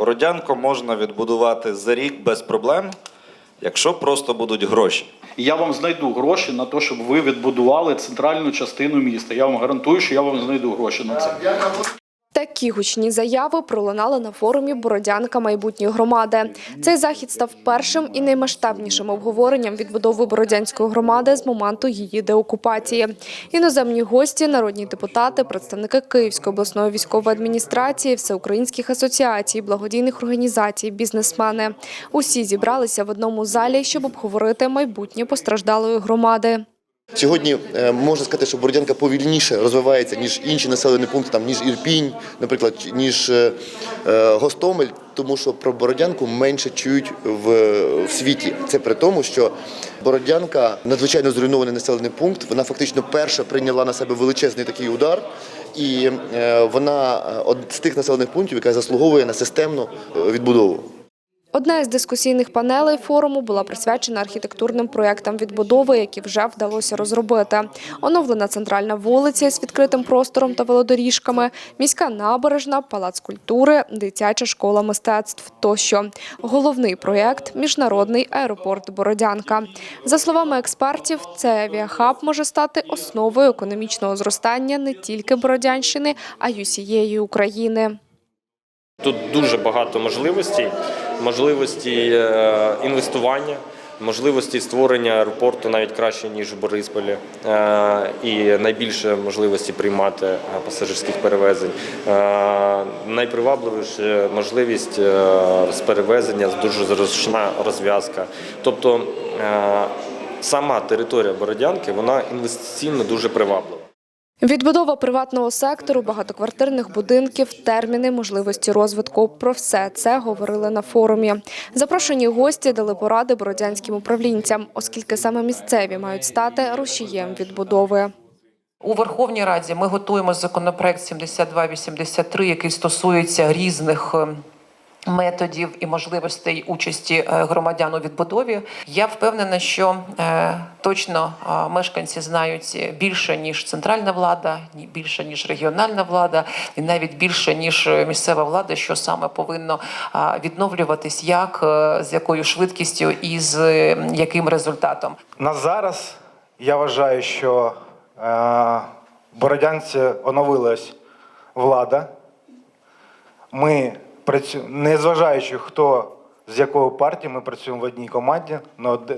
Бородянку можна відбудувати за рік без проблем, якщо просто будуть гроші. І я вам знайду гроші на те, щоб ви відбудували центральну частину міста. Я вам гарантую, що я вам знайду гроші на це. Такі гучні заяви пролунали на форумі Бородянка майбутньої громади. Цей захід став першим і наймасштабнішим обговоренням відбудови Бородянської громади з моменту її деокупації. Іноземні гості, народні депутати, представники Київської обласної військової адміністрації, всеукраїнських асоціацій, благодійних організацій, бізнесмени. Усі зібралися в одному залі, щоб обговорити майбутнє постраждалої громади. Сьогодні е, можна сказати, що Бородянка повільніше розвивається, ніж інші населені пункти, там, ніж Ірпінь, наприклад, ніж е, е, Гостомель, тому що про Бородянку менше чують в, світі. Це при тому, що Бородянка надзвичайно зруйнований населений пункт. Вона фактично перша прийняла на себе величезний такий удар. І вона од- з тих населених пунктів, яка заслуговує на системну відбудову. Одна із дискусійних панелей форуму була присвячена архітектурним проєктам відбудови, які вже вдалося розробити. Оновлена центральна вулиця з відкритим простором та велодоріжками, міська набережна, палац культури, дитяча школа мистецтв тощо. Головний проєкт – міжнародний аеропорт Бородянка. За словами експертів, цей авіахаб може стати основою економічного зростання не тільки Бородянщини, а й усієї України. Тут дуже багато можливостей, можливості е, інвестування, можливості створення аеропорту навіть краще ніж у Борисполі, е, і найбільше можливості приймати е, пасажирських перевезень. Найпривабливіша можливість з перевезення дуже зручна розв'язка. Тобто сама територія Бородянки вона інвестиційно дуже приваблива. Відбудова приватного сектору, багатоквартирних будинків, терміни, можливості розвитку. Про все це говорили на форумі. Запрошені гості дали поради бородянським управлінцям, оскільки саме місцеві мають стати рушієм відбудови. У Верховній Раді ми готуємо законопроект 7283, який стосується різних. Методів і можливостей участі е, громадян у відбудові. Я впевнена, що е, точно е, мешканці знають більше ніж центральна влада, більше ніж регіональна влада, і навіть більше ніж місцева влада, що саме повинно відновлюватись, як з якою швидкістю і з яким результатом. На зараз я вважаю, що Бородянці оновилась влада. Ми працюємо, незважаючи хто з якої партії, ми працюємо в одній команді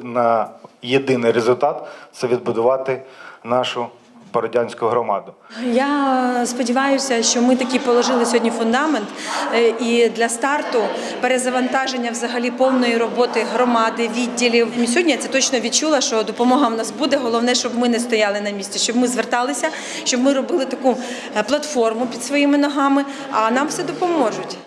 на, єдиний результат це відбудувати нашу Бородянську громаду. Я сподіваюся, що ми таки положили сьогодні фундамент е, і для старту перезавантаження взагалі повної роботи громади, відділів. Сьогодні я це точно відчула, що допомога в нас буде. Головне, щоб ми не стояли на місці, щоб ми зверталися, щоб ми робили таку е, платформу під своїми ногами, а нам все допоможуть.